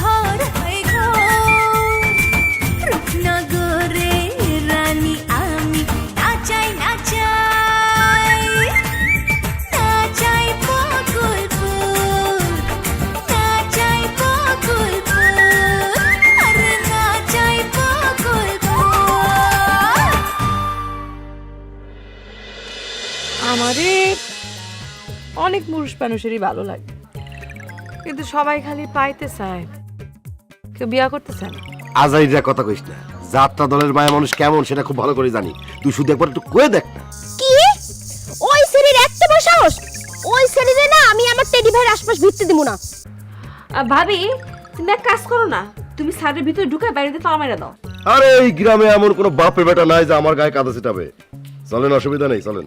ধর হয়ে আমি নাচাই নাচাই নাচাই অনেক পুরুষ মানুষেরই ভালো লাগে। কিন্তু সবাই খালি পাইতে চায়। কেউ বিয়া করতে চায় না আজাইরা কথা কইস না যাত্রা দলের মায়া মানুষ কেমন সেটা খুব ভালো করে জানি। তুই শুধু একবার একটু কয়ে দেখ না। কি? ওই শরীর এত বড় সাহস? ওই শরীরে না আমি আমার টেডি ভাইয়ের আশপাশ ভিড়তে দিব না। আহ, ভাবি তুমি এক কাজ করো না তুমি সারের ভিতরে ঢুকে বাইরে তালা মেরে দাও। আরে এই গ্রামে এমন কোনো বাপে বেটা নাই যে আমার গায়ে কাদা ছিটাবে। চলেন অসুবিধা নেই চলেন।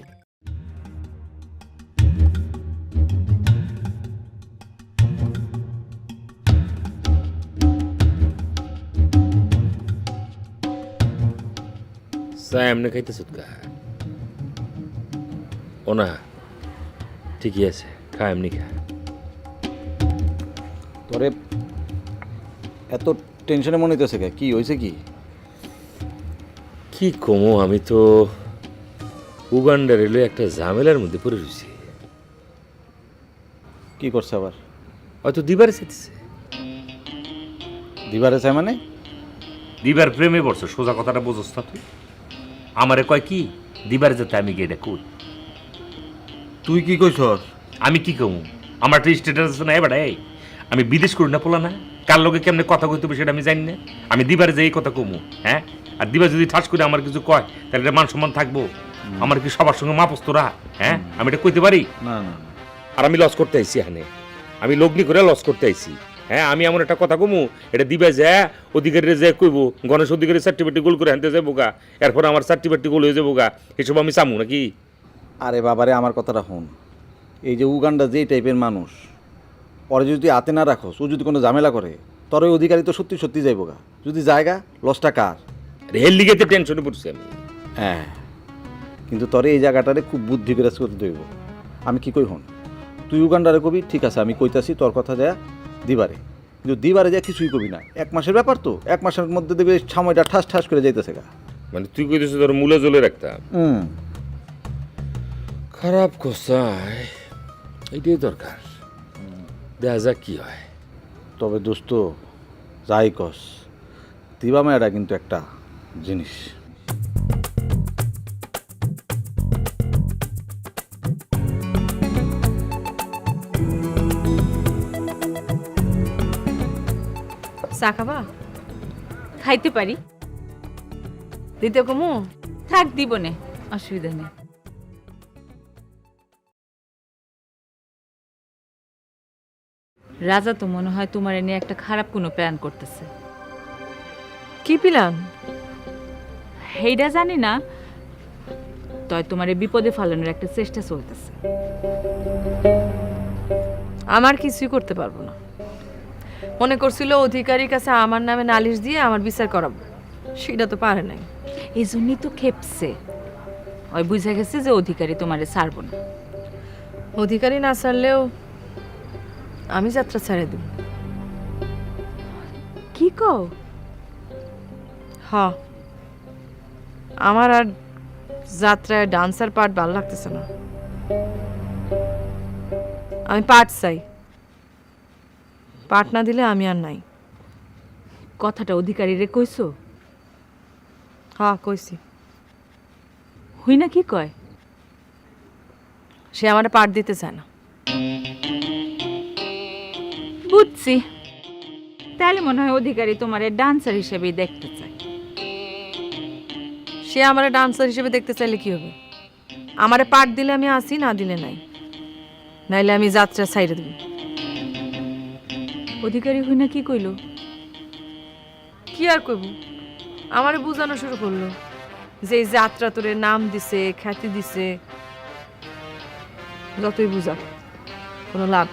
চা এমনি খাইতেছ কা ও না ঠিকই আছে খা এমনি খা তোরে এত টেনশনে মনে হইতেছে কে কি হয়েছে কি কি কমো আমি তো উগান্ডার এলো একটা ঝামেলার মধ্যে পড়ে রয়েছি কি করছে আবার হয়তো দিবার চাইতেছে। দিবারে চাই মানে? দিবার প্রেমে পড়ছো সোজা কথাটা বোঝস না তুই। আমারে কয় কি? দিবার যাতে আমি গিয়ে দেখুন তুই কি কইছস? আমি কি কমু? আমার তো স্টেটাস আছে না এবার আমি বিদেশ করি না পোলা না। কার লোকে কেমনে কথা কইতে হবে সেটা আমি জানি না। আমি দিবার যে এই কথা কমু হ্যাঁ? আর দিবার যদি ঠাস করে আমার কিছু কয় তাহলে এটা মান সম্মান থাকব। আমার কি সবার সঙ্গে মাপস তোরা হ্যাঁ? আমি এটা কইতে পারি? না না আর আমি লস করতে আইছি এখানে। আমি লগ্নি করে লস করতে আইছি। হ্যাঁ আমি এমন একটা কথা কমু এটা দিবে যে অধিকারী যে কইব গণেশ অধিকারী সার্টিফিকেট গোল করে আনতে যাব গা এরপর আমার সার্টিফিকেট গোল হয়ে যাব গা এসব আমি চামু নাকি? আরে বাবারে আমার কথাটা শুন। এই যে উগান্ডা যে টাইপের মানুষ পরে যদি হাতে না রাখোস ও যদি কোনো ঝামেলা করে তোর ওই অধিকারী তো সত্যি সত্যি যাইব গা। যদি জায়গা লসটা কার? রেল লিগেতে টেনশনে পড়ছি আমি। হ্যাঁ কিন্তু তোর এই জায়গাটারে খুব বুদ্ধি বিরাজ করতে হইব। আমি কি কই হন তুই উগান্ডারে কবি ঠিক আছে আমি কইতাছি তোর কথা যায় দিবারে। কিন্তু দিবারে যা কিছুই কবি না। এক মাসের ব্যাপার তো। এক মাসের মধ্যে দেখবে সময়টা ঠাস ঠাস করে যাইতেছে গা। মানে তুই কইতেছিস তোর মূলে জ্বলে রাখতাম হুম। খারাপ কোসায় এইটাই দরকার। দেখা যাক কি হয়। তবে দোস্ত যাই কস দিবা মায়াটা কিন্তু একটা জিনিস। চা খাবা? খাইতে পারি। দিতে কমু? থাক দিবনে অসুবিধা নেই। রাজা তো মনে হয় তোমার নিয়ে একটা খারাপ কোনো প্ল্যান করতেছে। কি পিলান সেইটা জানি না তয় তোমার এই বিপদে ফালানোর একটা চেষ্টা চলতেছে। আমার কিছুই করতে পারব না। মনে করছিল অধিকারীর কাছে আমার নামে নালিশ দিয়ে আমার বিচার করাবো। সেটা তো পারে নাই। এই জন্যই তো খেপছে। ওই বুঝা গেছে যে অধিকারী তোমারে ছাড়বো না। অধিকারী না ছাড়লেও আমি যাত্রা ছেড়ে দিব। কি কও? হ। আমার আর যাত্রায় ডান্সার পার্ট ভালো লাগতেছে না। আমি পার্ট চাই। পার্ট না দিলে আমি আর নাই। কথাটা অধিকারীরে কইছো? হ্যাঁ কইছি। হুই না কি কয়? সে আমার পার্ট দিতে চায় না। বুঝছি। তাহলে মনে হয় অধিকারী তোমার ডান্সার হিসেবেই দেখতে চায়। সে আমার ডান্সার হিসেবে দেখতে চাইলে কি হবে? আমারে পার্ট দিলে আমি আসি, না দিলে নাই। নাইলে আমি যাত্রা সাইডে দেব। অধিকারী হই না কি কইল? কি আর কইব? আমারে বুঝানো শুরু করল। যে এই যাত্রা তোরে নাম দিছে, খ্যাতি দিছে, যতই বুঝা কোনো লাভ